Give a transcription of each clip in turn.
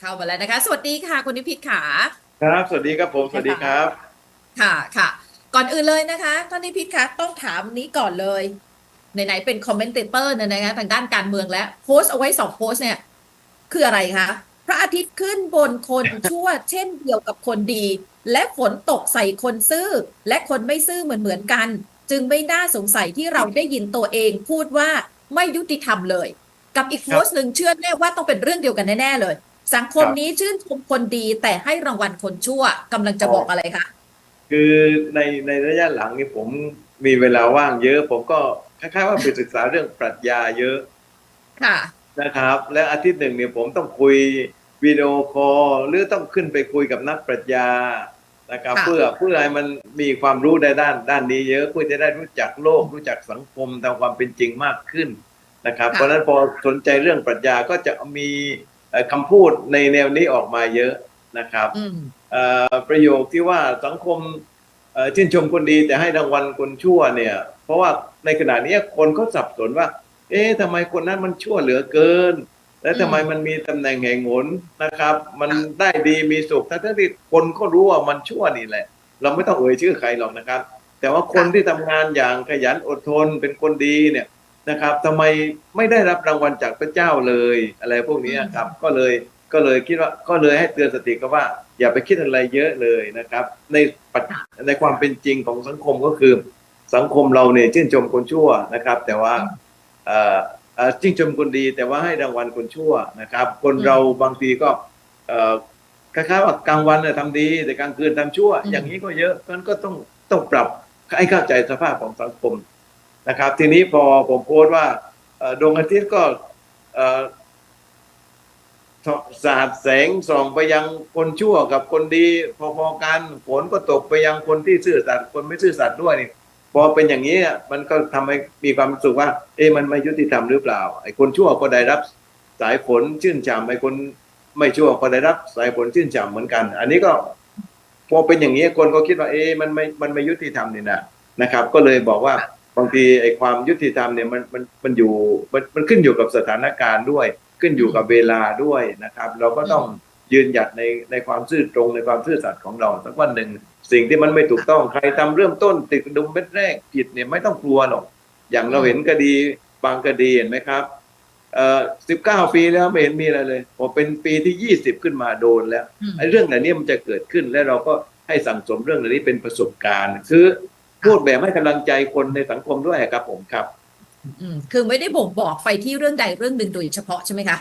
เข้ามาแล้วนะคะ สวัสดีค่ะคุณนิพิษขาครับ สวัสดีครับผม สวัสดีครับ ค่ะค่ะ ก่อนอื่นเลยนะคะท่านนิพิษคะต้องถามนี้ก่อนเลยไหนๆเป็นคอมเมนเตเตอร์เนี่ยนะคะทางด้านการเมืองแล้วโพสต์เอาไว้สองโพสต์เนี่ย คืออะไรคะพระอาทิตย์ขึ้นบนคนชั่ว เช่นเดียวกับคนดี และฝนตกใส่คนซื่อ และคนไม่ซื่อเหมือนเหมือนๆกัน จึงไม่น่าสงสัยที่เราได้ยินตัวเองพูดว่าไม่ยุติธรรมเลย กับอีกโพสต์หนึ่งเชื่อแน่ว่าต้องเป็นเรื่องเดียวกันแน่ๆเลย สังคมนี้ชื่นชมคนดีแต่ให้รางวัลคนชั่วกำลังจะบอกอะไรคะคือในในระยะหลังนี่ผมมีเวลาว่างเยอะ ผมก็คล้ายๆว่าไปศึกษาเรื่องปรัชญาเยอะ ค่ะนะครับ และอาทิตย์หนึ่งเนี่ยผมต้องคุยวิดีโอคอลหรือต้องขึ้นไปคุยกับนักปรัชญานะครับค่ะเพื่อเพื่อให้มันมีความรู้ในด้านด้านนี้เยอะเพื่อจะได้รู้จักโลก รู้จักสังคมตามความเป็นจริงมากขึ้นนะครับ เพราะฉะนั้นพอสนใจเรื่องปรัชญาก็จะมีเอ่อ คำพูดในแนวนี้ออกมาเยอะนะครับอืมเอ่อประโยคที่ว่าสังคมเอ่อชื่นชมคนดีแต่ให้รางวัลคนชั่วเนี่ย เพราะว่าในขณะนี้คนเขาสับสนว่า เอ๊ะทำไมคนนั้นมันชั่วเหลือเกิน และทำไมมันมีตำแหน่งแห่งหนนะครับ มันได้ดีมีสุขทั้งๆที่คนก็รู้ว่ามันชั่วนี่แหละ เราไม่ต้องเอ่ยชื่อใครหรอกนะครับ แต่ว่าคนที่ทำงานอย่างขยันอดทนเป็นคนดีเนี่ย นะครับทำไมไม่ได้รับรางวัลจากพระเจ้าเลยอะไรพวกนี้ครับ ก็เลยก็เลยคิดว่าก็เลยให้เตือนสติกันว่า อย่าไปคิดอะไรเยอะเลยนะครับ ในปัจในความเป็นจริงของสังคมก็คือ สังคมเราเนี่ยชื่นชมคนชั่วนะครับ แต่ว่าเอ่อเอ่อชื่นชมคนดี แต่ว่าให้รางวัลคนชั่วนะครับ คนเราบางทีก็เอ่อคล้ายๆว่ากลางวันเนี่ยทำดี แต่กลางคืนทำชั่วอืมอย่างนี้ก็เยอะมันก็ต้องต้องปรับให้เข้าใจสภาพของสังคม นะครับ ทีนี้พอผมโพสต์ว่าดวงอาทิตย์ก็สาดแสงส่องไปยังคนชั่วกับคนดี พอๆกันฝนก็ตกไปยังคนที่ซื่อสัตย์คนไม่ซื่อสัตย์ด้วยนี่พอเป็นอย่างนี้มันก็ทำให้มีความสึกว่า เอ๊ะมันไม่ยุติธรรมหรือเปล่าไอ้คนชั่วก็ได้รับสายฝนชื่นฉ่ำไอ้คนไม่ชั่วก็ได้รับสายฝนชื่นฉ่ำเหมือนกัน อันนี้ก็พอเป็นอย่างนี้คนก็คิดว่าเอ๊ะมันไม่มันไม่ยุติธรรมนี่นะนะครับ ก็เลยบอกว่า บางทีไอ้ความยุติธรรมเนี่ยมันมันมันอยู่มันมันขึ้นอยู่กับสถานการณ์ด้วย ขึ้นอยู่กับเวลาด้วยนะครับ เราก็ต้องยืนหยัดในในความซื่อตรงในความซื่อสัตย์ของเราสักวันหนึ่งสิ่งที่มันไม่ถูกต้องใครทำเริ่มต้นติดดุมเม็ดแรกผิดเนี่ยไม่ต้องกลัวหรอก อย่างเราเห็นคดีบางคดีเห็นไหมครับเอ่อสิบเก้าปีแล้วไม่เห็นมีอะไรเลยพอเป็นปีที่ยี่สิบขึ้นมาโดนแล้วอืมไอ้เรื่องเหล่านี้มันจะเกิดขึ้นและเราก็ให้สั่งสมเรื่องเหล่านี้เป็นประสบการณ์ คือ พูดแบบให้กำลังใจคนในสังคมด้วยครับผมครับอืมคือไม่ได้บ่งบอกไปที่เรื่องใดเรื่องหนึ่งโดยเฉพาะใช่ไหมคะ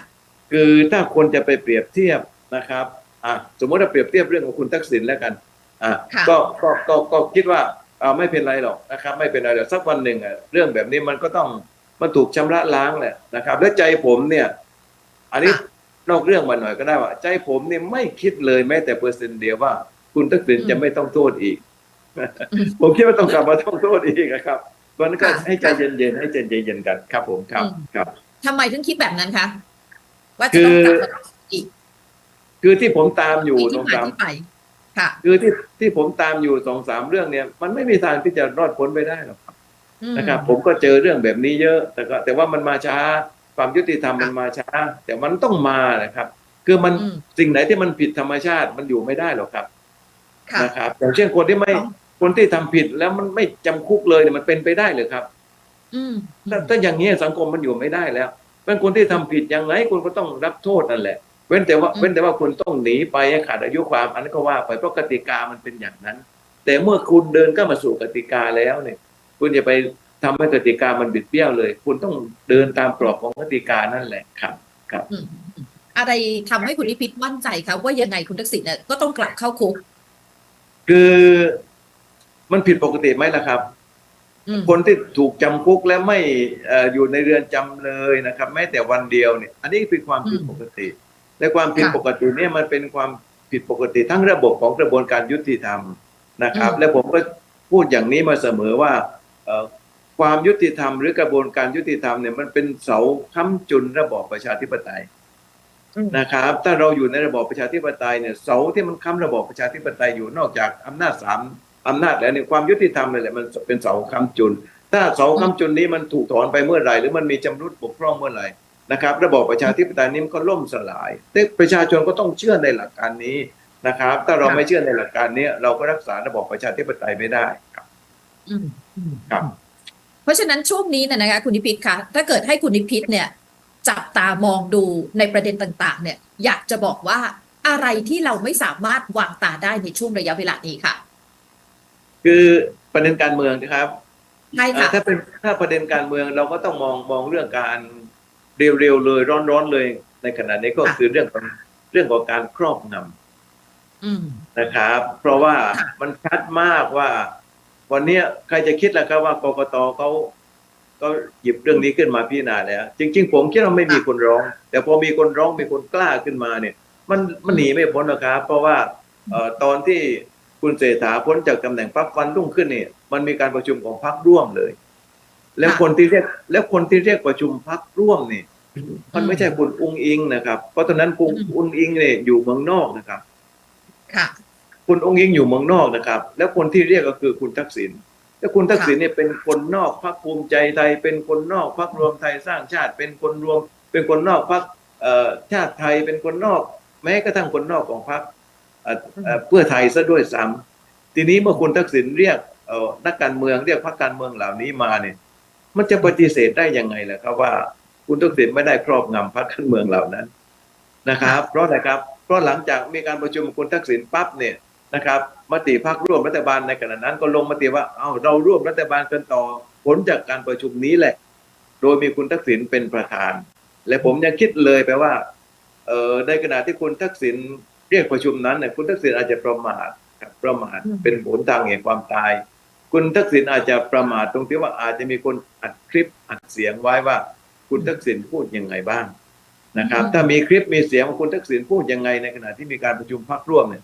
คือถ้าคนจะไปเปรียบเทียบนะครับอะสมมติว่าเปรียบเทียบเรื่องของคุณทักษิณแล้วกันอะค่ะก็ก็ก็ก็คิดว่าอ่าไม่เป็นไรหรอกนะครับ ไม่เป็นไรหรอกสักวันหนึ่งอะเรื่องแบบนี้มันก็ต้องมันถูกชำระล้างแหละนะครับ และใจผมเนี่ย อันนี้ค่ะนอกเรื่องมาหน่อยก็ได้ว่า ใจผมเนี่ยไม่คิดเลยแม้แต่เปอร์เซ็นต์เดียวว่า คุณทักษิณอืมจะไม่ต้องโทษอีกอืม ผมคิดว่าต้องกลับมาต้องโทษอีกนะครับเพราะฉะนั้นก็ค่ะให้ใจเย็นๆให้ใจเย็นๆกันครับ ผมครับอืมครับทำไมถึงคิดแบบนั้นคะว่าจะต้องกลับมาอีกคือที่ผมตามอยู่มีสที่องมาสามที่ไปค่ะคือที่ที่ผมตามอยู่สองสามเรื่องเนี่ย มันไม่มีทางที่จะรอดพ้นไปได้หรอกอืมนะครับ ผมก็เจอเรื่องแบบนี้เยอะ แต่ก็ แต่ว่ามันมาช้า ความยุติธรรมค่ะมันมาช้า แต่มันต้องมานะครับ คือมันอืมสิ่งไหนที่มันผิดธรรมชาติมันอยู่ไม่ได้หรอกครับค่ะนะครับอย่างเช่นคนที่ไม่อ๋อ คนที่ทำผิดแล้วมันไม่จำคุกเลยเนี่ยมันเป็นไปได้เลยครับ อืมถ้าถ้าอย่างนี้สังคมมันอยู่ไม่ได้แล้วเป็นคนที่ทำผิดอย่างไรคุณก็ต้องรับโทษนั่นแหละ เว้นแต่ว่าอืมเว้นแต่ว่าคุณต้องหนีไปให้ขาดอายุความอันนั้นก็ว่าไปเพราะกติกามันเป็นอย่างนั้น แต่เมื่อคุณเดินเข้ามาสู่กติกาแล้วเนี่ย คุณอย่าไปทำให้กติกามันบิดเบี้ยวเลย คุณต้องเดินตามกรอบของกติกานั่นแหละครับอืมอืมอะไรทำให้คุณนิพิษมั่นใจคะว่ายังไงคุณทักษิณเนี่ยก็ต้องกลับเข้าคุก คือ มันผิดปกติไหมล่ะครับอืมคนที่ถูกจำคุกและไม่เอ่ออยู่ในเรือนจำเลยนะครับ แม้แต่วันเดียวเนี่ย อันนี้เป็นความผิดอืมปกติ และความผิดค่ะปกติเนี่ยมันเป็นความผิดปกติทั้งระบบของกระบวนการยุติธรรมนะครับอืมและผมก็พูดอย่างนี้มาเสมอว่าเอ่อความยุติธรรมหรือกระบวนการยุติธรรมเนี่ยมันเป็นเสาค้ำจุนระบอบประชาธิปไตยอืมนะครับ ถ้าเราอยู่ในระบอบประชาธิปไตยเนี่ยเสาที่มันค้ำระบอบประชาธิปไตยอยู่นอกจากอำนาจสาม อำนาจแล้วเนี่ยความยุติธรรมเลยแหละมันเป็นเสาค้ำจุน ถ้าเสาค้ำจุนนี้มันถูกถอนไปเมื่อไหร่ หรือมันมีจำรุดบกพร่องเมื่อไหร่นะครับ ระบอบประชาธิปไตยนี้มันก็ล่มสลายแต่ประชาชนก็ต้องเชื่อในหลักการนี้นะครับ ถ้าเราค่ะไม่เชื่อในหลักการนี้เราก็รักษาระบอบประชาธิปไตยไม่ได้ครับอืมอืมครับ เพราะฉะนั้นช่วงนี้เนยนะคะคุณนิพิษคะถ้าเกิดให้คุณนิพิษเนี่ย จับตามองดูในประเด็นต่าง ๆ เนี่ย อยากจะบอกว่าอะไรที่เราไม่สามารถวางตาได้ในช่วงระยะเวลานี้ค่ะ คือประเด็นการเมืองนะครับใช่เอ่อค่ะถ้าเป็นถ้าประเด็นการเมืองเราก็ต้องมองมองเรื่องการเร็วๆเลยร้อนๆเลยในขณะนี้ก็ค่ะคือเรื่องของเรื่องของการครอบงำอืมนะครับ เพราะว่าค่ะมันชัดมากว่า วันเนี้ยใครจะคิดล่ะครับว่ากกตเขาก็หยิบเรื่องนี้ขึ้นมาพิจารณาแล้ว จริง ๆ ผมคิดว่าไม่มีคนร้อง แต่พอมีคนร้องมีคนกล้าขึ้นมาเนี่ย มันมันหนีไม่พ้นหรอกครับ เพราะว่าเอ่อตอนที่ คุณเศรษฐาพ้นจากตำแหน่งพรรควันรุ่งขึ้นเนี่ยมันมีการประชุมของพรรคร่วมเลย แล้วค่ะคนที่เรียกแล้วคนที่เรียกประชุมพรรคร่วมนี่มันไม่ใช่คุณอุ้งอิงนะครับ เพราะตอนนั้นคุณอืมอุ้งอิงเนี่ยอยู่เมืองนอกนะครับ ค่ะ คุณองค์ยิงอยู่เมืองนอกนะครับ แล้วคนที่เรียกก็คือคุณทักษิณแล้วคุณทักษิณเนี่ยเป็นคนนอกพรรคภูมิใจไทย เป็นคนนอกพรรครวมไทยสร้างชาติ เป็นคนรวม เป็นคนนอกพรรคเอ่อชาติไทย เป็นคนนอก แม้กระทั่งคนนอกของพรรค เอ่อเอ่อเพื่อไทยซะด้วยซ้ำทีนี้เมื่อคุณทักษิณเรียกเอ่อนักการเมืองเรียกพรรคการเมืองเหล่านี้มาเนี่ย มันจะปฏิเสธได้ยังไงล่ะครับว่า คุณทักษิณไม่ได้ครอบงำพรรคการเมืองเหล่านั้นนะครับ เพราะอะไรครับเพราะหลังจากมีการประชุมคุณทักษิณปั๊บเนี่ยนะครับมติพักร่วมรัฐบาลในขณะนั้น ก็ลงมติว่าเอาเราร่วมรัฐบาลกันต่อผลจากการประชุมนี้แหละ โดยมีคุณทักษิณเป็นประธาน และผมยังคิดเลยไปว่าเออในขณะที่คุณทักษิณ เรียกประชุมนั้นเนี่ยคุณทักษิณอาจจะประมาทครับประมาทอืมเป็นผลทางแห่งความตาย คุณทักษิณอาจจะประมาทตรงที่ว่าอาจจะมีคนอัดคลิปอัดเสียงไว้ว่า คุณทักษิณพูดยังไงบ้างนะครับ ถ้ามีคลิปมีเสียงว่าคุณทักษิณพูดยังไงในขณะที่มีการประชุมพักร่วมเนี่ย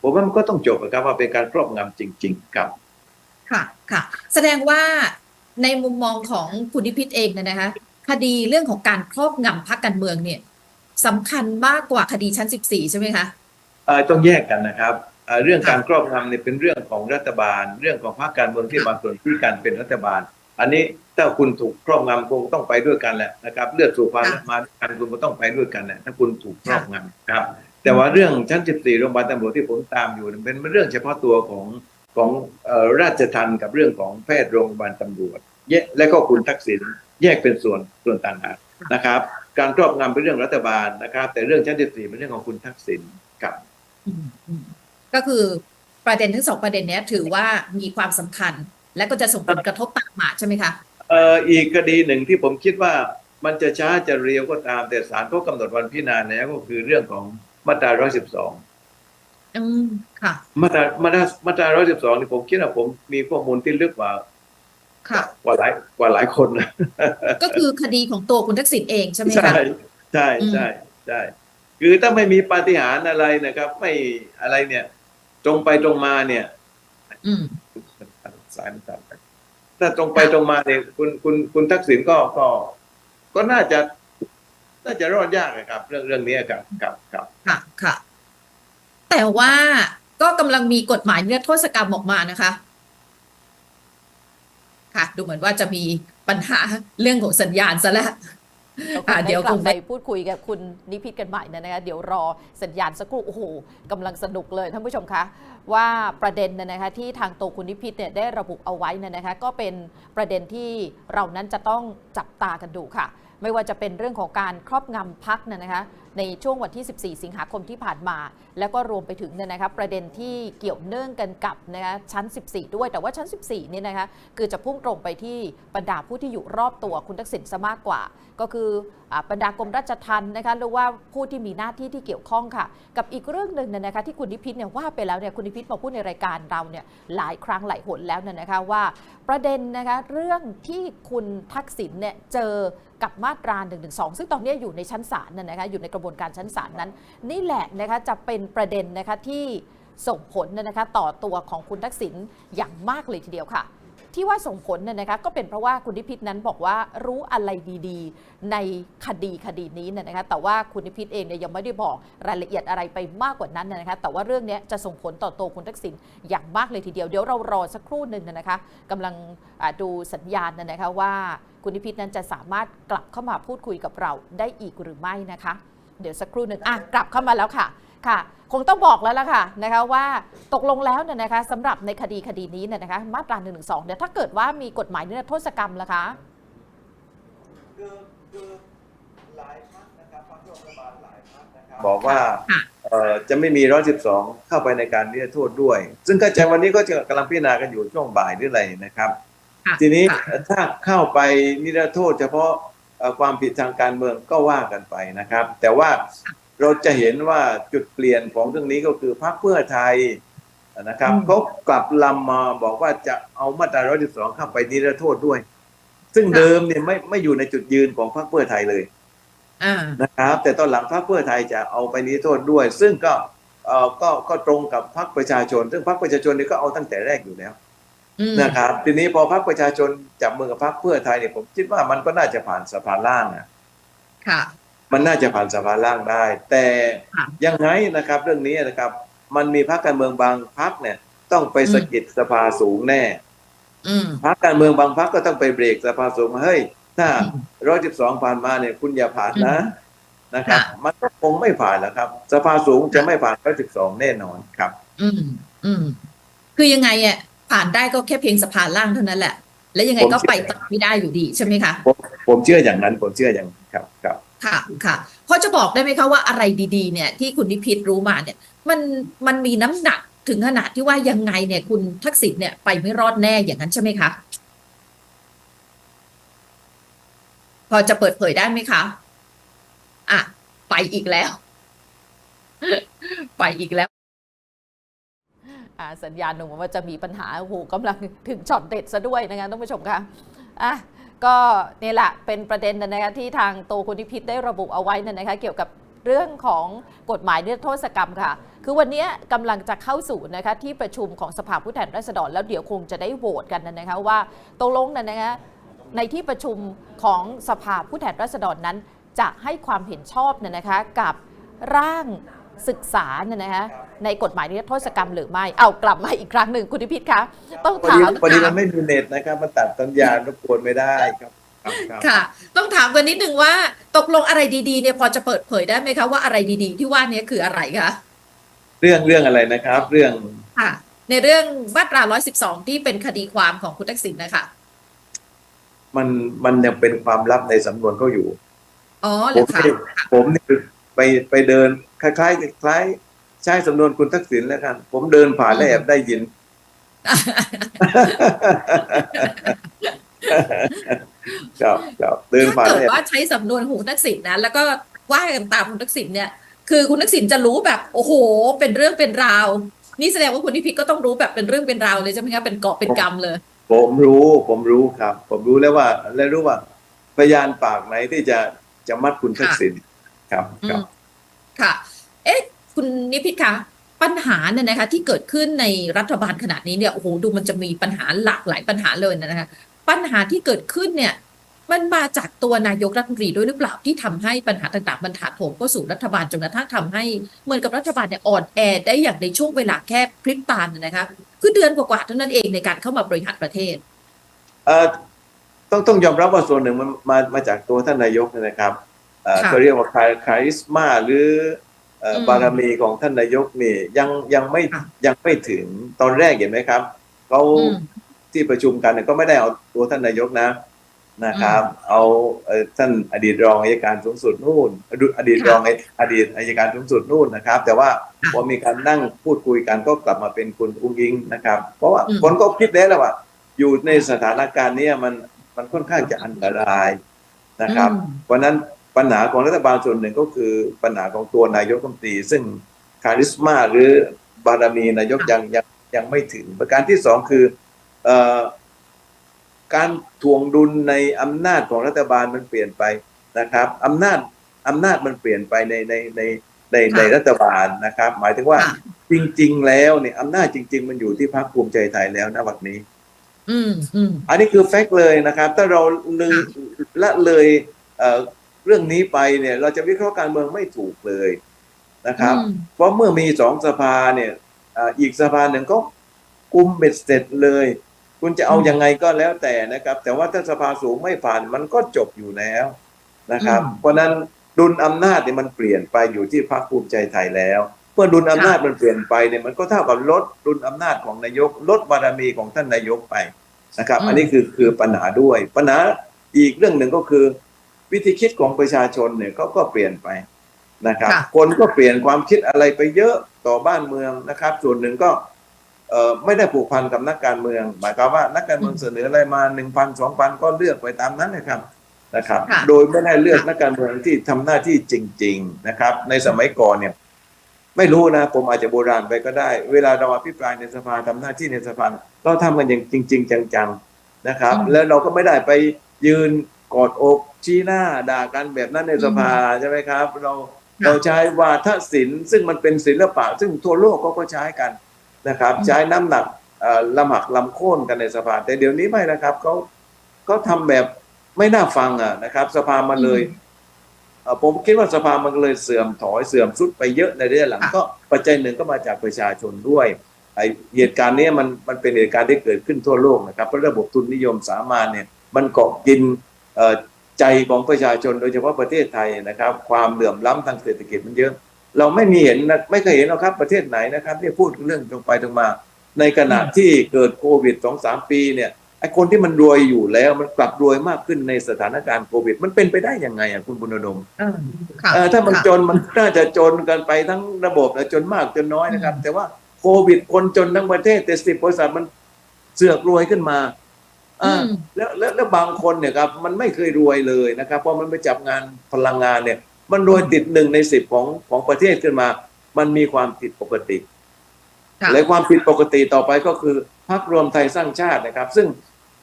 ผมว่ามันก็ต้องจบอะครับว่าเป็นการครอบงำจริง ๆ ครับ ค่ะค่ะ แสดงว่าในมุมมองของคุณนิพิษเองเนยนะคะ คดีเรื่องของการครอบงำพรรคการเมืองเนี่ยสำคัญมากกว่าคดีชั้น 14 ใช่ไหมคะเอ่อ ต้องแยกกันนะครับเอ่อเรื่องการครอบงำเนี่ยเป็นเรื่องของรัฐบาล เรื่องของพรรคการเมืองที่มาส่วนที่การเป็นรัฐบาล อันนี้ถ้าคุณถูกครอบงำคงต้องไปด้วยกันแหละนะครับ เลือดสู่ความค่ะมาด้วยกันคุณก็ต้องไปด้วยกันแหละถ้าคุณถูกครอบงำครับ แต่ว่าเรื่องชั้น 14 โรงพยาบาลตำรวจที่ผมตามอยู่เนี่ยเป็นเรื่องเฉพาะตัวของของเอ่อราชทัณฑ์กับเรื่องของแพทย์โรงพยาบาลตำรวจแยกและก็คุณทักษิณแยกเป็นส่วนส่วนต่างหากนะครับ การครอบงำเป็นเรื่องรัฐบาลนะครับ แต่เรื่องชั้น 14 เป็นเรื่องของคุณทักษิณครับอืมอืม ก็คือประเด็นทั้งสองประเด็นเนี้ยถือว่ามีความสำคัญ และก็จะส่งผลกระทบตามมาใช่ไหมคะเอ่ออีกคดีหนึ่งที่ผมคิดว่ามันจะช้าจะเร็วก็ตาม แต่ศาลเขากำหนดวันพิจารณาแล้วก็คือเรื่องของมาตรา112อืมค่ะมาตรามาตรามาตรา112นี่ผมคิดว่าผมมีข้อมูลที่ลึกกว่าค่ะกว่าหลายกว่าหลายคนนะก็คือคดีของตัวคุณทักษิณเองใช่ไหมใช่คะใช่อืมใช่ใช่ คือถ้าไม่มีปาฏิหาริย์อะไรนะครับ ไม่อะไรเนี่ย ตรงไปตรงมาเนี่ยอืมสายมันตัดไปถ้าตรงไปตรงมาเนี่ยคุณคุณคุณทักษิณก็ก็ ก็น่าจะ น่าจะรอดยากนะครับ เรื่องเรื่องนี้ครับครับครับค่ะค่ะ แต่ว่าก็กำลังมีกฎหมายนิรโทษกรรมออกมานะคะ ค่ะ ดูเหมือนว่าจะมีปัญหาเรื่องของสัญญาณซะแล้วเราค อะงเดี๋ได้ยวกลัคบงไปได้พูดคุยกับคุณนิพิษกันใหม่นะคะเดี๋ยวรอสัญญาณสักครู่โอ้โหกำลังสนุกเลยท่านผู้ชมคะว่าประเด็นเนี่ยนะคะที่ทางตัวคุณนิพิษเนี่ยได้ระบุเอาไว้เนี่ยนะคะก็เป็นประเด็นที่เรานั้นจะต้องจับตากันดูค่ะ ไม่ว่าจะเป็นเรื่องของการครอบงำพักเนี่ยนะคะ ในช่วงวันที่ 14 สิงหาคมที่ผ่านมา แล้วก็รวมไปถึงเนี่ยนะคะประเด็นที่เกี่ยวเนื่องกันกับนะคะชั้น 14 ด้วยแต่ว่าชั้น 14เนี่ยนะคะคือจะพุ่งตรงไปที่บรรดาผู้ที่อยู่รอบตัวคุณทักษิณซะมากกว่า ก็คืออบรรดากรมราชทัณฑ์นะคะหรือว่าผู้ที่มีหน้าที่ที่เกี่ยวข้องค่ะ กับอีกเรื่องหนึ่งเนี่ยนะคะที่คุณนิพิษเนี่ยว่าไปแล้วเนี่ยคุณนิพิษมาพูดในรายการเราเนี่ยหลายครั้งหลายหนแล้วเนี่ยนะคะว่าประเด็นนะคะเรื่องที่คุณทักษิณเนี่ยเจอ กับมาตรา1นึซึ่งตอนนี้อยู่ในชั้นศาลน่ะนะคะอยู่ในกระบวนการชั้นศาลนั้น นี่แหละนะคะจะเป็นประเด็นนะคะที่ส่งผลนี่ยนะคะต่อตัวของคุณทักษิณอย่างมากเลยทีเดียวค่ะ ที่ว่าส่งผลเนี่ยนะคะก็เป็นเพราะว่าคุณนิพิษนั้นบอกว่ารู้อะไรดีๆ ในคดีคดีนี้เนี่ยนะคะแต่ว่าคุณนิพิษเองเนี่ยยังไม่ได้บอกรายละเอียดอะไรไปมากกว่านั้นนะคะแต่ว่าเรื่องนี้จะส่งผลต่อตัวคุณทักษิณอย่างมากเลยทีเดียวเดี๋ยวเรารอสักครู่หนึ่งนะคะกำลังดูสัญญาณนะคะว่า คุณนิพิษนั้นจะสามารถกลับเข้ามาพูดคุยกับเราได้อีกหรือไม่นะคะ เดี๋ยวสักครู่หนึ่งอะกลับเข้ามาแล้วค่ะค่ะ คงต้องบอกแล้วล่ะค่ะนะคะว่าตกลงแล้วเนี่ยนะคะสำหรับในคดีคดีนี้เนี่ยนะคะมาตรา1นึเนี่ยถ้าเกิดว่ามีกฎหมายนิรโทษกรรมล่ะคะคือคือหลายพรรคนะครับพรรคร่วมรัฐบาลหลายพรรคนะครับบอกว่าค่ะเอ่อจะไม่มีร้อยสิบสองเข้าไปในการนิรโทษด้วย ซึ่งก็จะวันนี้ก็จะกำลังพิจารณากันอยู่ช่วงบ่ายหรืออะไรนะครับค่ะ ทีนี้ค่ะถ้าเข้าไปนิรโทษ เฉพาะเอ่อความผิดทางการเมืองก็ว่ากันไปนะครับ แต่ว่าเราจะเห็นว่าจุดเปลี่ยนของเรื่องนี้ก็คือพรรคเพื่อไทยนะครับอืมเขากลับลำมาบอกว่าจะเอามาตราร้อยสิบสองเข้าไปนิรโทษด้วย ซึ่งเดิมเนี่ยไม่ไม่อยู่ในจุดยืนของพรรคเพื่อไทยเลยอ่านะครับ แต่ตอนหลังพรรคเพื่อไทยจะเอาไปนิรโทษด้วย ซึ่งก็เอ่อก็ก็ตรงกับพรรคประชาชน ซึ่งพรรคประชาชนนี่ก็เอาตั้งแต่แรกอยู่แล้วอืม นะครับ ทีนี้พอพรรคประชาชนจับมือกับพรรคเพื่อไทยเนี่ยผมคิดว่ามันก็น่าจะผ่านสภาล่างนะค่ะ มันน่าจะผ่านสภาล่างได้ แต่ค่ะยังไงนะครับ เรื่องนี้นะครับ มันมีพรรคการเมืองบางพรรคเนี่ย ต้องไปสะกิดสภาสูงแน่อืมพรรคการเมืองบางพรรคก็ต้องไปเบรกสภาสูงเฮ้ยถ้าอืมร้อยสิบสองผ่านมาเนี่ย คุณอย่าผ่านนะนะครับค่ะมันก็คงไม่ผ่านแล้วครับ สภาสูงจะไม่ผ่านร้อยสิบสองแน่นอนครับ อืม อืม คือยังไงอะ ผ่านได้ก็แค่เพียงสะพานล่างเท่านั้นแหละ แล้วยังไงก็ไปต่อไม่ได้อยู่ดีใช่ไหมคะผมผมเชื่ออย่างนั้นผมเชื่ออย่างนั้นครับครับค่ะค่ะพอจะบอกได้ไหมคะว่าอะไรดีๆเนี่ยที่คุณนิพิษรู้มาเนี่ย มันมันมีน้ำหนักถึงขนาดที่ว่ายังไงเนี่ยคุณทักษิณเนี่ยไปไม่รอดแน่อย่างนั้นใช่ไหมคะพอจะเปิดเผยได้ไหมคะอะไปอีกแล้ว ไปอีกแล้วอ่า สัญญาณหนึ่งว่าจะมีปัญหาโอ้โหกำลังถึงช็อตเด็ดซะด้วยนะคะท่านผู้ชมคะอะก็นี่แหละเป็นประเด็นนะคะที่ทางตัวคุณนิพิษได้ระบุเอาไว้นะนะคะเกี่ยวกับเรื่องของกฎหมายนิรโทษกรรมค่ะ คือวันนี้กำลังจะเข้าสู่นะคะที่ประชุมของสภาผู้แทนราษฎรแล้วเดี๋ยวคงจะได้โหวตกันนะคะว่าตกลงนะนะคะในที่ประชุมของสภาผู้แทนราษฎรนั้น จะให้ความเห็นชอบเนี่ยนะคะกับร่าง ศึกษาเนี่ยนะคะในกฎหมายนิรโทษกรรมหรือไม่ เอากลับมาอีกครั้งหนึ่งคุณนิพิษคะต้องพอถาดีมพอดีมันไม่มีเน็ตนะครับมันตัดสัญญาณรบกวนไม่ได้ครับครับครับค่ะ ต้องถามกันนิดนึงว่าตกลงอะไรดีๆเนี่ยพอจะเปิดเผยได้ไหมคะว่าอะไรดีๆ ที่ว่านี้คืออะไรคะเรื่องเรื่องอะไรนะครับ เรื่องค่ะในเรื่องมาตรา 112 ที่เป็นคดีความของคุณทักษิณนะคะมันมันยังเป็นความลับในสำนวนเขาอยู่ อ๋อเหผรอมคะนี่ผมนี่ ไปไปเดินคล้ายๆคล้ายใช้สำนวนคุณทักษิณแล้วกันผมเดินผ่านแล้วแอบได้ยิน ครับครับเดินถ้าผ่านเกิแล้วแอบดว่าใช้สำนวนของคุณทักษิณนะ แล้วก็ว่ากันตามคุณทักษิณเนี่ย คือคุณทักษิณจะรู้แบบโอ้โห เป็นเรื่องเป็นราว นี่แสดงว่าคุณนิพิษก็ต้องรู้แบบเป็นเรื่องเป็นราวเลยใช่ไหมคะเป็นเกาะเป็นกำเลย ผมรู้ผมรู้ครับ ผมรู้แล้วว่าและรู้ว่า พยานปากไหนที่จะจะมัดคุณทักษิณ ครับครับอืมค่ะ เอ๊ะ คุณนิพิษคะปัญหาเนี่ยนะคะ ที่เกิดขึ้นในรัฐบาลขณะนี้เนี่ยโอ้โหดูมันจะมีปัญหาหลากหลายปัญหาเลยนะคะปัญหาที่เกิดขึ้นเนี่ยมันมาจากตัวนายกรัฐมนตรีด้วยหรือเปล่าที่ทำให้ปัญหาต่างๆมันถาโถมเข้าสู่รัฐบาลจนกระทั่งทำให้เหมือนกับรัฐบาลเนี่ยอ่อนแอได้อย่างในช่วงเวลาแค่พริบตาเนี่ยนะคะคือเดือนกว่าๆเท่านั้นเองในการเข้ามาบริหารประเทศเอ่อต้องต้องยอมรับว่าส่วนหนึ่งมันมามาจากตัวท่านนายกเนยนะครับเอ่อค่ะ ก็เรียกว่าคาคาริสมาหรือเอ่ออมบารมีของท่านนายกนี่ยังยังไม่ค่ะยังไม่ถึงตอนแรกเห็นไหมครับเขาอืมที่ประชุมกันเนี่ยก็ไม่ได้เอาตัวท่านนายกนะนะครับ เอาเอ่อท่านอดีตรองอัยการสูงสุดนู่นอดีตอดีตค่ะรองอดีตอัยการสูงสุดนู่นนะครับ แต่ว่าค่ะพอมีการนั่งพูดคุยกันก็กลับมาเป็นคุณอุ้งอิงนะครับ เพราะว่าอืมคนก็คิดแล้วแหละว่า อยู่ในสถานการณ์เนี้ยมันมันค่อนข้างจะอันตรายนะครับอืมเพราะฉะนั้น ปัญหาของรัฐบาลส่วนหนึ่งก็คือปัญหาของตัวนายกรัฐมนตรี ซึ่งคาริสมาหรือบารมีนายกยังยังยังไม่ถึง ประการที่สองคือเอ่อการทวงดุลในอำนาจของรัฐบาลมันเปลี่ยนไปนะครับอำนาจอำนาจมันเปลี่ยนไปในในในในในรัฐบาลนะครับ หมายถึงว่าค่ะจริง ๆ แล้วเนี่ยอำนาจจริง ๆ มันอยู่ที่พรรคภูมิใจไทยแล้วนะวันนี้ อืมอืมอันนี้คือแฟกต์เลยนะครับ ถ้าเราลืมละเลย เอ่อเรื่องนี้ไปเนี่ย เราจะวิเคราะห์การเมืองไม่ถูกเลยนะครับอืมเพราะเมื่อมีสองสภาเนี่ยอ่าอีกสภาหนึ่งก็กุมเบ็ดเสร็จเลย คุณจะเอายังไงก็แล้วแต่นะครับ แต่ว่าถ้าสภาสูงไม่ผ่านมันก็จบอยู่แล้วนะครับอืมเพราะฉะนั้นดุลอำนาจเนี่ยมันเปลี่ยนไปอยู่ที่พรรคภูมิใจไทยแล้วเมื่อดุลอำนาจมันเปลี่ยนไปเนี่ยมันก็เท่ากับลดดุลอำนาจของนายก ลดบารมีของท่านนายกไปนะครับอืมอันนี้คือคือปัญหาด้วย ปัญหาอีกเรื่องหนึ่งก็คือ วิธีคิดของประชาชนเนี่ยก็ก็เปลี่ยนไปนะครับค่ะคนก็เปลี่ยนความคิดอะไรไปเยอะต่อบ้านเมืองนะครับ ส่วนหนึ่งก็เอ่อไม่ได้ผูกพันกับนักการเมือง หมายความว่านักการเมืองเสนออะไรมาหนึ่งพันสองพันก็เลือกไปตามนั้นนะครับนะครับค่ะโดยไม่ได้เลือกนักการเมืองที่ทำหน้าที่จริง ๆนะครับ ในสมัยก่อนเนี่ยไม่รู้นะผมอาจจะโบราณไปก็ได้ เวลาเราอภิปรายในสภาทำหน้าที่ในสภาเราทำกันอย่างจริง ๆ จังๆนะครับอืมแล้วเราก็ไม่ได้ไปยืนกอดอก ชี้หน้าด่ากันแบบนั้นในสภาใช่ไหมครับ เราค่ะเราใช้วาทศิลป์ซึ่งมันเป็นศิลปะ ซึ่งทั่วโลกเขาก็ใช้กันนะครับอืมใช้น้ำหนักเอ่อลำหักลำโค่นกันในสภา แต่เดี๋ยวนี้ไม่นะครับเขาเขาทำแบบไม่น่าฟังอะนะครับ สภามันเลยเอ่อผมคิดว่าสภามันเลยเสื่อมถอยเสื่อมสุดไปเยอะในระยะหลังค่ะก็ปัจจัยหนึ่งก็มาจากประชาชนด้วยไอเหตุการณ์เนี้ยมันมันเป็นเหตุการณ์ที่เกิดขึ้นทั่วโลกนะครับเพราะระบบทุนนิยมสามัญเนี่ยมันเกาะกินเอ่อ ใจของประชาชนโดยเฉพาะประเทศไทยนะครับ ความเหลื่อมล้ำทางเศรษฐกิจมันเยอะ เราไม่มีเห็นนะไม่เคยเห็นหรอกครับประเทศไหนนะครับที่พูดเรื่องตรงไปตรงมา ในขณะอืมที่เกิดโควิดสองสามปีเนี่ยไอ้คนที่มันรวยอยู่แล้วมันกลับรวยมากขึ้นในสถานการณ์โควิด มันเป็นไปได้ยังไงอะคุณบุญดมเออค่ะเออถ้ามันค่ะจนมันน่าจะจนกันไปทั้งระบบนะจนมากจนน้อยนะครับ แต่ว่าโควิดคนจนทั้งประเทศแต่สิบบริษัทมันเสือกรวยขึ้นมาอ่าอืม แล้วแล้วแล้วบางคนเนี่ยครับมันไม่เคยรวยเลยนะครับพอมันไปจับงานพลังงานเนี่ย มันรวยติดหนึ่งในสิบของของประเทศขึ้นมา มันมีความผิดปกติค่ะและความผิดปกติต่อไปก็คือพรรครวมไทยสร้างชาตินะครับ ซึ่ง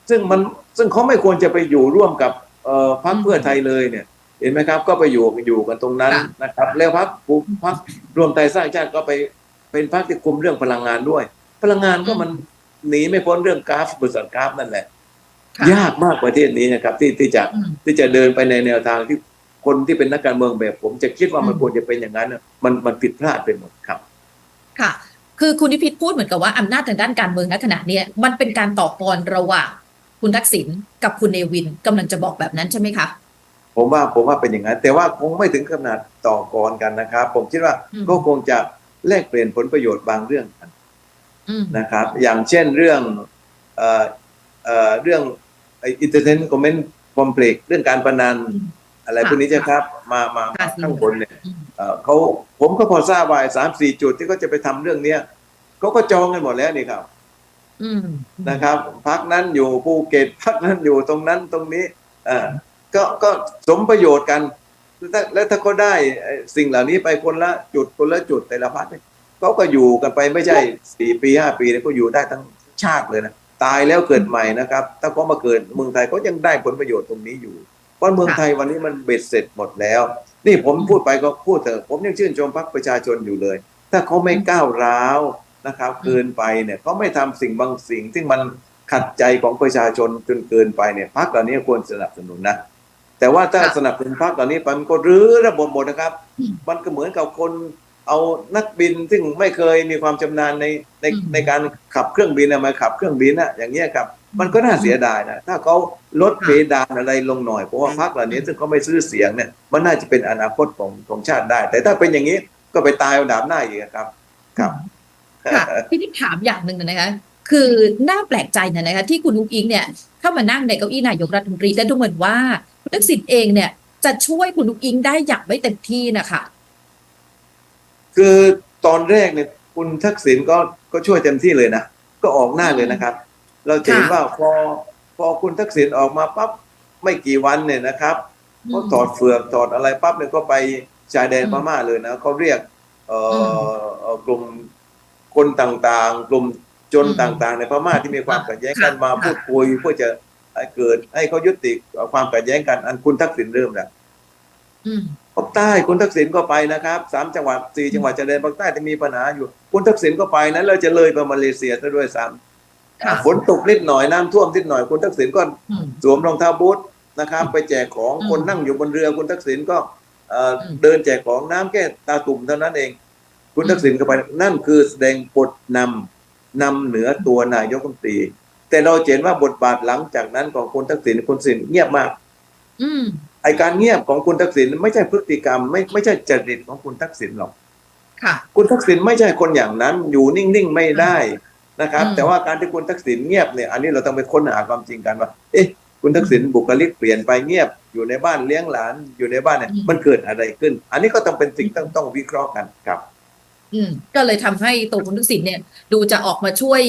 ซึ่งมันซึ่งเขาไม่ควรจะไปอยู่ร่วมกับเอ่อพรรคเพื่อไทยเลยเนี่ย เห็นไหมครับ ก็ไปอยู่อยู่กันตรงนั้นค่ะนะครับ แล้วพรรคพรรครวมไทยสร้างชาติก็ไปเป็นพรรคที่คุมเรื่องพลังงานด้วย พลังงานก็มันหนีไม่พ้นเรื่องกราฟบริษัทกราฟนั่นแหละค่ะ ยากมากประเทศนี้นะครับที่ที่จะอืมที่จะเดินไปในแนวทางที่คนที่เป็นนักการเมืองแบบ ผมจะคิดว่ามันอืมควรจะเป็นอย่างนั้นน่ะมันมันผิดพลาดไปหมดครับ ค่ะ คือคุณนิพิษพูดเหมือนกับว่าอำนาจทางด้านการเมืองณขณะเนี้ยมันเป็นการต่อกรระหว่างคุณทักษิณกับคุณเนวินกำลังจะบอกแบบนั้นใช่ไหมคะผมว่าผมว่าเป็นอย่างนั้น แต่ว่าคงไม่ถึงขนาดต่อกรกันนะครับ ผมคิดว่าอืมก็คงจะแลกเปลี่ยนผลประโยชน์บางเรื่องกันอืมนะครับ อย่างเช่นเรื่องเอ่อเอ่อเรื่องอินเตอร์เทนคอมเมนต์คอมเพล็กเรื่องการพนันอืมอะไรค่ะพวกนี้ใช่ครับ มามาค่ะมาข้างบนเนี่ยอืมเอ่อเขาผมก็พอทราบว่าสามสี่จุดที่เขาจะไปทำเรื่องเนี้ยเขาก็จองกันหมดแล้วนี่ครับอืมนะครับพักนั้นอยู่ภูเก็ตพักนั้นอยู่ตรงนั้นตรงนี้อ่าก็ก็สมประโยชน์กันแล้วถ้าแล้วถ้าเขาได้เอ่อสิ่งเหล่านี้ไปคนละจุดคนละจุดแต่ละพักเนี่ยเขาก็อยู่กันไปไม่ใช่สี่ปีห้าปีเนี่ยเขาอยู่ได้ทั้งชาติเลยนะ ตายแล้วเกิดใหม่นะครับ ถ้าเขามาเกิดเมืองไทยเขายังได้ผลประโยชน์ตรงนี้อยู่ เพราะเมืองไทยวันนี้มันเบ็ดเสร็จหมดแล้ว นี่ผมพูดไปก็พูดเถอะผมยังชื่นชมพรรคประชาชนอยู่เลย ถ้าเขาไม่ก้าวร้าวนะครับเกินไปเนี่ยเขาไม่ทำสิ่งบางสิ่งที่มันขัดใจของประชาชนจนเกินไปเนี่ยพรรคเหล่านี้ควรสนับสนุนนะแต่ว่าถ้าค่ะสนับสนุนพรรคเหล่านี้ไปมันก็รื้อระบบหมดนะครับอืมมันก็เหมือนกับคน เอานักบินซึ่งไม่เคยมีความชำนาญในในอืมในการขับเครื่องบินน่ะมาขับเครื่องบินนะอย่างเงี้ยครับ มันก็น่าเสียดายนะถ้าเขาลดค่ะเพดานอะไรลงหน่อยเพราะว่าพรรคเหล่านี้ซึ่งเขาไม่ซื้อเสียงเนี่ยมันน่าจะเป็นอนาคตของของชาติได้ แต่ถ้าเป็นอย่างนี้ก็ไปตายเอาดาบหน้าอีกอะครับ ครับค่ะพี่นิดถามอย่างหนึ่งนะคะ คือน่าแปลกใจนะนะคะที่คุณลุงอิงเนี่ยเข้ามานั่งในเก้าอี้นายกรัฐมนตรีแต่ดูเหมือนว่าคุณทักษิณเองเนี่ยจะช่วยคุณลุงอิงได้อย่างไม่เต็มที่นะคะ คือตอนแรกเนี่ยคุณทักษิณก็ก็ช่วยเต็มที่เลยนะ ก็ออกหน้าเลยนะครับ เราจะเห็นค่ะว่าพอพอคุณทักษิณออกมาปั๊บไม่กี่วันเนี่ยนะครับเขาถอดเฟือกถอดอะไรปั๊บเนี่ยก็ไปชายแดนอืมพม่าเลยนะเขาเรียกเอ่ออมเอ่อกลุ่มคนต่างๆ กลุ่มจนอืมต่างๆ ในพม่าที่มีความขัดแย้งกันค่ะมาค่ะพูดคุยเพื่อจะให้เกิดให้เขายุติความขัดแย้งกันอันคุณทักษิณเริ่มแล้วอืม ภาคใต้คุณทักษิณก็ไปนะครับสามจังหวัดสี่จังหวัดชายแดนภาคใต้ที่มีปัญหาอยู่ คุณทักษิณก็ไปนั้นเราจะเลยไปมาเลเซียซะด้วยซ้ค่ะำฝนตกนิดหน่อยน้ำท่วมนิดหน่อยคุณทักษิณก็อืมสวมรองเท้าบูทนะครับ ไปแจกของอืมคนนั่งอยู่บนเรือคุณทักษิณก็เอ่ออมเดินแจกของน้ำแค่ตาตุ่มเท่านั้นเอง คุณทักษิณก็ไปนั่นคือแสดงบทนำนำเหนือตัวนายกรัฐมนตรี แต่เราเห็นว่าบทบาทหลังจากนั้นของคุณทักษิณคุณทักษิณเงียบมาก อืม ไอการเงียบของคุณทักษิณไม่ใช่พฤติกรรม ไม่ไม่ใช่จริตของคุณทักษิณหรอกค่ะ คุณทักษิณไม่ใช่คนอย่างนั้น อยู่นิ่งๆไม่ได้นะครับอืมแต่ว่าการที่คุณทักษิณเงียบเนี่ยอันนี้เราต้องไปค้นหาความจริงกันว่า เอ๊ะคุณทักษิณบุคลิกเปลี่ยนไปเงียบ อยู่ในบ้านเลี้ยงหลานอยู่ในบ้านเนี่ยอืมมันเกิดอะไรขึ้น อันนี้ก็ต้องเป็นสิ่งต้องต้องวิเคราะห์กันครับ อืม ก็เลยทำให้ตัวคุณทักษิณเนี่ย ดูจะออกมาช่วย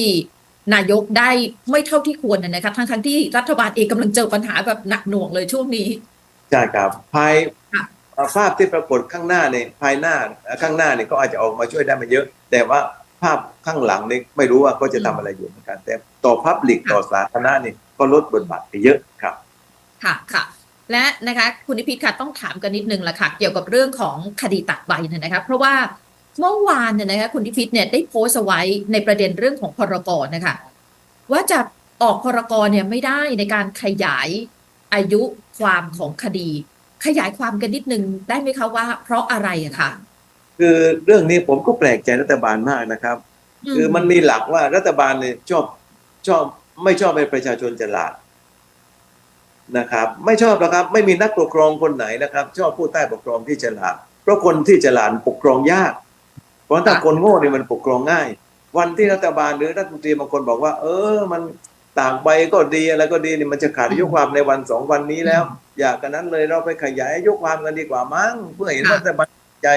นายกได้ไม่เท่าที่ควรนะนะคะทั้งทั้งๆที่รัฐบาลเองกำลังเจอปัญหาแบบหนักหน่วงเลยช่วงนี้ ใช่ครับภายค่ะเอ่อภาพที่ปรากฏข้างหน้าเนี่ยภายหน้าเอ่อข้างหน้าเนี่ยก็อาจจะออกมาช่วยได้ไมาเยอะ แต่ว่าภาพข้างหลังเนี่ยไม่รู้ว่าเขาจะทำอะไรอยู่เหมือนกันแต่ต่อพับลิกต่อสาธารณะนี่ก็ลดบทบาทไปเยอะครับ ค่ะค่ะและนะคะคุณนิพิษค่ะต้องถามกันนิดนึงละค่ะ เกี่ยวกับเรื่องของคดีตัดใบเนี่ยนะคะ เพราะว่าเมื่อวานเนี่ยนะคะคุณนิพิษเนี่ยได้โพสต์เอาไว้ในประเด็นเรื่องของพรกรนะคะว่าจะออกพรกรเนี่ยไม่ได้ในการขยาย อายุความของคดี ขยายความกันนิดนึงได้ไหมคะว่า เพราะอะไรอะค่ะคือเรื่องนี้ผมก็แปลกใจรัฐบาลมากนะครับ คือมันมีหลักว่ารัฐบาลเนี่ยชอบชอบไม่ชอบให้ประชาชนฉลาดนะครับ ไม่ชอบหรอกครับ ไม่มีนักปกครองคนไหนนะครับ ชอบผู้ใต้ปกครองที่ฉลาด เพราะคนที่ฉลาดปกครองยาก เพราะถ้าค่ะคนโง่เนี่ยมันปกครองง่าย วันที่รัฐบาลหรือรัฐมนตรีบางคนบอกว่า เออ มัน ต่างใบก็ดีอะไรก็ดีนี่มันจะขาดอายุความในวันสองวันนี้แล้ว อยากกันนั้นเลยเราไปขยายอายุความกันดีกว่ามั้งเพื่อเห็นว่ารัฐบาลใจ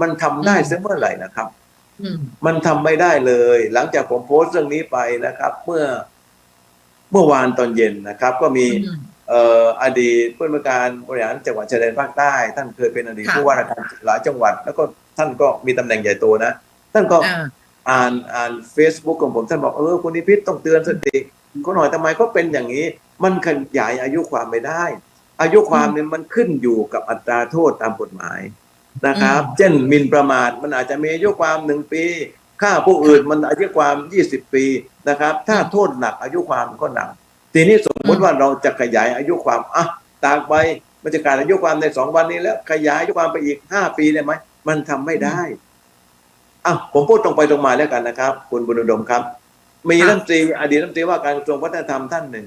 มันทำได้เสเมื่อไหร่นะครับอืมมันทำไม่ได้เลย หลังจากผมโพสต์เรื่องนี้ไปนะครับ เมื่อเมื่อวานตอนเย็นนะครับ ก็มีอืมเอ่ออดีตผู้ว่าการบริหารจังหวัดชายแดนภาคใต้ ท่านเคยเป็นอดีตค่ะผู้ว่าราชการหลายจังหวัด แล้วก็ท่านก็มีตำแหน่งใหญ่โตนะท่านก็อ่าอ่านอ่าน Facebook ของผมท่านบอกเออคุณนิพิษต้องเตือนสติ เขาหน่อยทำไมเขาเป็นอย่างนี้ มันขยายอายุความไม่ได้ อายุความเนี่ยมันขึ้นอยู่กับอัตราโทษตามกฎหมายนะครับ เช่นหมิ่นประมาทมันอาจจะมีอายุความหนึ่งปีฆ่าผู้อื่นมันอายุความ20ปีนะครับ ถ้าโทษหนักอายุความก็หนักทีนี้สมมติว่าเราจะขยายอายุความอะตากไปมันจะขาดอายุความในสองวันนี้แล้ว ขยายอายุความไปอีกห้าปีได้ไหมมันทำไม่ได้อะผมพูดตรงไปตรงมาแล้วกันนะครับ คุณบุญอุดมครับ มีค่ะรัฐมนตรีอดีตรัฐมนตรีว่าการกระทรวงวัฒนธรรมท่านหนึ่ง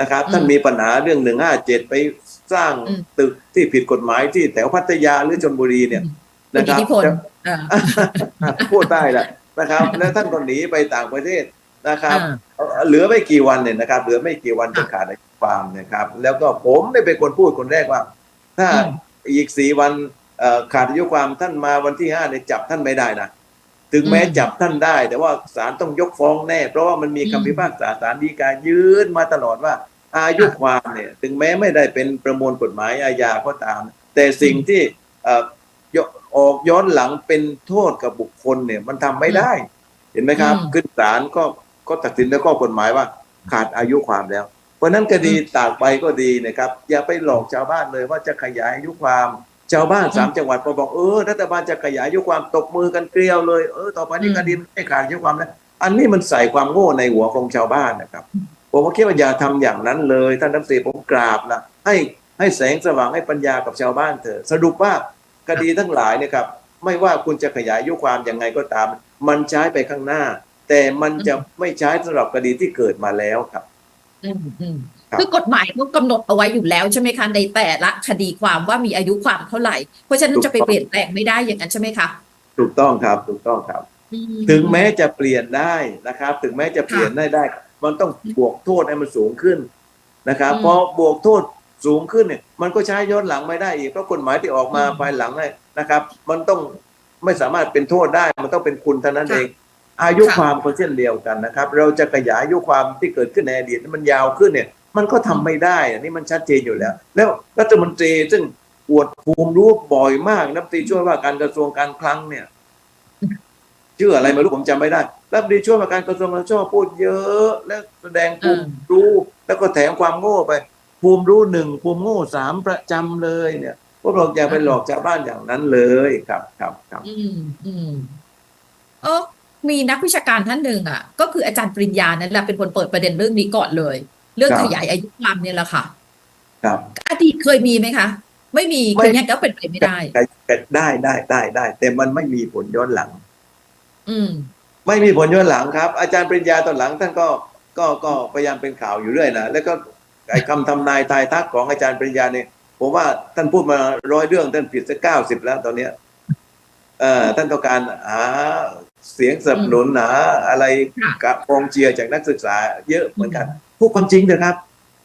นะครับอืมท่านมีปัญหาเรื่องหนึ่งห้าเจ็ดไปสร้างอืมตึกที่ผิดกฎหมายที่แถวพัทยาหรือชลบุรีเนี่ยคุณนะคอิรับทธิพลอ่าพูดได้แหละนะครับ แล้วท่านก็หนีไปต่างประเทศนะครับอ่าเหลือไม่กี่วันเนี่ยนะครับ เหลือไม่กี่วันจะขาดอายุความนะครับ แล้วก็ผมได้เป็นคนพูดคนแรกว่า ถ้าอืมอีกสี่วันเอ่อขาดอายุความท่านมาวันที่ห้าเนี่ยจับท่านไม่ได้นะ ถึงแม้อืมจับท่านได้ แต่ว่าศาลต้องยกฟ้องแน่ เพราะว่ามันมีอืมคำพิพากษาศาลฎีกายืนมาตลอดว่า อายุความเนี่ยถึงแม้ไม่ได้เป็นประมวลกฎหมายอาญาก็ตาม แต่สิ่งที่เอ่อยออกย้อนหลังเป็นโทษกับบุคคลเนี่ยมันทำไม่ได้ เห็นไหมครับอืมขึ้นศาลก็ก็ตัดสินแล้วก็กฎหมายว่าขาดอายุความแล้ว เพราะฉะนั้นคดีตากใบก็ดีนะครับ อย่าไปหลอกชาวบ้านเลยว่าจะขยายอายุความ ชาวบ้านสามจังหวัดพอบอกเออรัฐบาลจะขยายอายุความตบมือกันเกลียวเลยเออต่อไปนี้อืมคดีไม่ขาดอายุความแล้วอันนี้มันใส่ความโง่ในหัวของชาวบ้านนะครับ ผมก็คิดว่าอย่าทำอย่างนั้นเลยท่านรัฐมนตรีผมกราบนะให้ให้แสงสว่างให้ปัญญากับชาวบ้านเถอะสรุปว่าคดีทั้งหลายเนี่ยครับ ไม่ว่าคุณจะขยายอายุความยังไงก็ตาม มันใช้ไปข้างหน้า แต่มันจะไม่ใช้สำหรับคดีที่เกิดมาแล้วครับ อืมอืม ครับคือกฎหมายก็กำหนดเอาไว้อยู่แล้วใช่ไหมคะในแต่ละคดีความว่ามีอายุความเท่าไหร่ เพราะฉะนั้นจะไปเปลี่ยนแปลงไม่ได้อย่างนั้นใช่ไหมคะถูกต้องครับถูกต้องครับอืถึงแม้จะเปลี่ยนได้นะครับ ถึงแม้จะเปลี่ยนได้ได้ มันต้องบวกโทษให้มันสูงขึ้นนะครับอืมพอบวกโทษสูงขึ้นเนี่ย มันก็ใช้ย้อนหลังไม่ได้อีกเพราะกฎหมายที่ออกมาอืมภายหลังเนี่ยนะครับ มันต้องไม่สามารถเป็นโทษได้มันต้องเป็นคุณเท่านั้นค่ะเอง อายุค่ะความก็เช่นเดียวกันนะครับ เราจะขยายอายุความที่เกิดขึ้นในอดีตมันยาวขึ้นเนี่ย มันก็ทำไม่ได้ อันนี้มันชัดเจนอยู่แล้ว แล้วรัฐมนตรีซึ่งอวดภูมิรู้บ่อยมากรัฐมนตรีช่วยว่าการกระทรวงการคลังเนี่ยชื่ออะไรไม่รู้ผมจำไม่ได้รัฐมนตรีช่วยว่าการกระทรวงการชอบพูดเยอะและแสดงภูมิรู้ แล้วก็แถมความโง่ไป ภูมิรู้หนึ่งภูมิโง่สามประจำเลยเนี่ยพวกเราอย่าไปหลอกชาวบ้านอย่างนั้นเลยครับครับครับอืมอืมเออมีนักวิชาการท่านหนึ่งอะ ก็คืออาจารย์ปริญญานั่นแหละเป็นคนเปิดประเด็นเรื่องนี้ก่อนเลย เรื่องครับขยายอายุความเนี่ยแหละค่ะครับอดีตเคยมีไหมคะ ไม่มีไม่คือยังก็เป็นไปไม่ได้ได้ได้ได้ได้แต่มันไม่มีผลย้อนหลัง อืม ไม่มีผลย้อนหลังครับ อาจารย์ปริญญาตอนหลังท่านก็ก็ก็พยายามเป็นข่าวอยู่เรื่อยนะแล้วก็ไอ้คำทำนายทายทักของอาจารย์ปริญญาเนี่ยผมว่าท่านพูดมาร้อยเรื่องท่านผิดสักเก้าสิบแล้วตอนเนี้ยเอ่อท่านต้องการหาเสียงสนับสนุนหาอะไรค่ะกับกองเชียร์จากนักศึกษาเยอะเหมือนกัน พูดความจริงเถอะครับ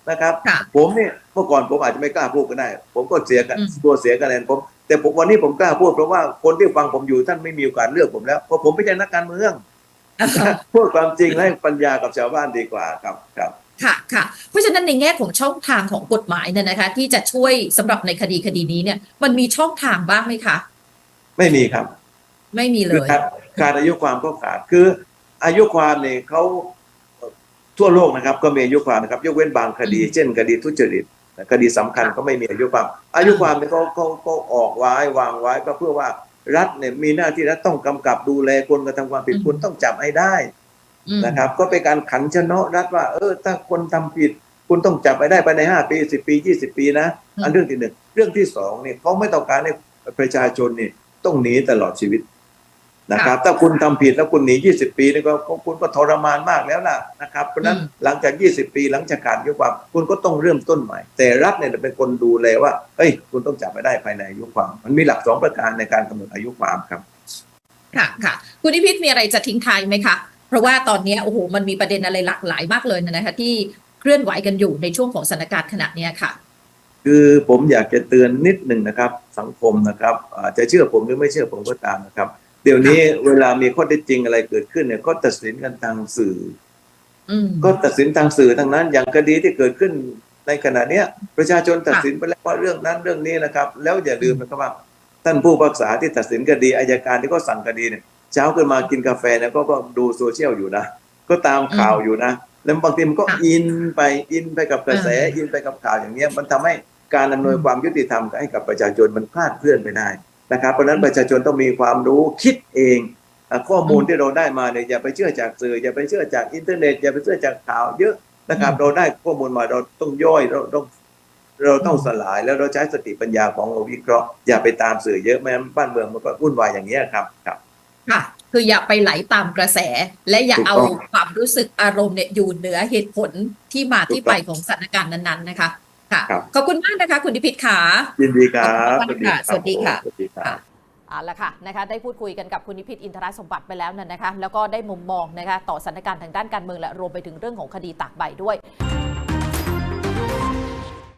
นะครับค่ะผมเนี่ยเมื่อก่อนผมอาจจะไม่กล้าพูดก็ได้ ผมก็เสียกันอืมตัวเสียคะแนนผม แต่ผมวันนี้ผมกล้าพูดเพราะว่าคนที่ฟังผมอยู่ท่านไม่มีโอกาสเลือกผมแล้วเพราะผมไม่ใช่นักการเมืองพูดความจริงและให้ปัญญากับชาวบ้านดีกว่าครับครับค่ะค่ะเพราะฉะนั้นในแง่ของช่องทางของกฎหมายเนี่ยนะคะ ที่จะช่วยสำหรับในคดีคดีนี้เนี่ย มันมีช่องทางบ้างไหมคะ ไม่มีครับ ไม่มีเลคือยขาดขาดอายุความก็ขาดคืออายุความเนี่ยเขา ทั่วโลกนะครับก็มีอายุความนะครับยกเว้นบางคดีอืมเช่น คดีทุจริตคดีสำคัญก็ไม่มีอายุความ อายุความเนี่ยเขาเขาเขาออกไว้วางไว้ก็เพื่อว่ารัฐเนี่ยมีหน้าที่รัฐต้องกำกับดูแลคนกระทำความผิดคุณต้องจับให้ได้อืมนะครับ ก็เป็นการขันชนะรัฐว่า เออ ถ้าคนทำผิด คุณต้องจับไปได้ภายในห้าปีสิบปียี่สิบปีนะอืมอันเรื่องที่หนึ่งเรื่องที่สองเนี่ยเขาไม่ต้องการให้ประชาชนนี่ต้องหนีตลอดชีวิต นะครับ ถ้าคุณทำผิดแล้วคุณหนียี่สิบปีนี่ก็ก็คุณก็ทรมานมากแล้วล่ะนะครับเพราะฉะนั้นอืมหลังจากยี่สิบปีหลังจากขาดอายุความคุณก็ต้องเริ่มต้นใหม่ แต่รัฐเนี่ยเป็นคนดูแลว่าเฮ้ยคุณต้องจับไปได้ภายในอายุความ มันมีหลักสองประการในการกำหนดอายุความครับ ค่ะค่ะคุณนิพิษมีอะไรจะทิ้งท้ายไหมคะเพราะว่าตอนเนี้ยโอ้โหมันมีประเด็นอะไรหลากหลายมากเลยนะคะที่เคลื่อนไหวกันอยู่ในช่วงของสถานการณ์ขณะเนี้ยค่ะคือผมอยากจะเตือนนิดหนึ่งนะครับ สังคมนะครับอาจจะเชื่อผมหรือไม่เชื่อผมก็ตามนะครับ เดี๋ยวนี้เวลามีข้อเท็จจริงอะไรเกิดขึ้นเนี่ย ก็ตัดสินกันทางสื่ออืมก็ตัดสินทางสื่อทางนั้น อย่างคดีที่เกิดขึ้นในขณะเนี้ย ประชาชนตัดสินไปแล้วว่าเรื่องนั้นเรื่องนี้นะครับ แล้วอย่าลืมนะครับว่า ท่านผู้พิพากษาที่ตัดสินคดีอายการที่ก็สั่งคดีเนี่ยเช้าขึ้นมากินกาแฟเนี่ยก็ก็ดูโซเชียลอยู่นะก็ตามข่าวอยู่นะแล้วบางทีมันก็ค่ะอินไปอินไปกับกระแสอ่าอินไปกับข่าวอย่างเนี้ย มันทำให้การอำนวยความยุติธรรมให้กับประชาชนมันคลาดเคลื่อนไปได้ นะครับเพราะฉะนั้นประชาชนต้องมีความรู้คิดเองอะข้อมูลอืมที่เราได้มาเนี่ยอย่าไปเชื่อจากสื่อ อย่าไปเชื่อจากอินเทอร์เน็ต อย่าไปเชื่อจากข่าวเยอะนะครับอืมเราได้ข้อมูลมาเราต้องย่อยเราต้องเราต้องสลายแล้วเราใช้สติปัญญาของเราวิเคราะห์อย่าไปตามสื่อเยอะไม่งั้นบ้านเมืองมันก็วุ่นวายอย่างเงี้ยครับครับค่ะคืออย่าไปไหลตามกระแส และอย่าถูกเอาต้องความรู้สึกอารมณ์เนี่ยอยู่เหนือเหตุผลที่มาที่ถูกต้องไปของสถานการณ์นั้น ๆ นะคะ ค่ะครับขอบคุณมากนะคะ คุณนิพิษค่ะยินดีครับขอบคุณค่ะสวัสดีค่ะสวัสดีครับเอาละค่ะนะคะได้พูดคุยกันกับคุณนิพิษอินทรสมบัติไปแล้วนั่นนะคะแล้วก็ได้มุมมองนะคะต่อสถานการณ์ทางด้านการเมืองและรวมไปถึงเรื่องของคดีตากใบด้วย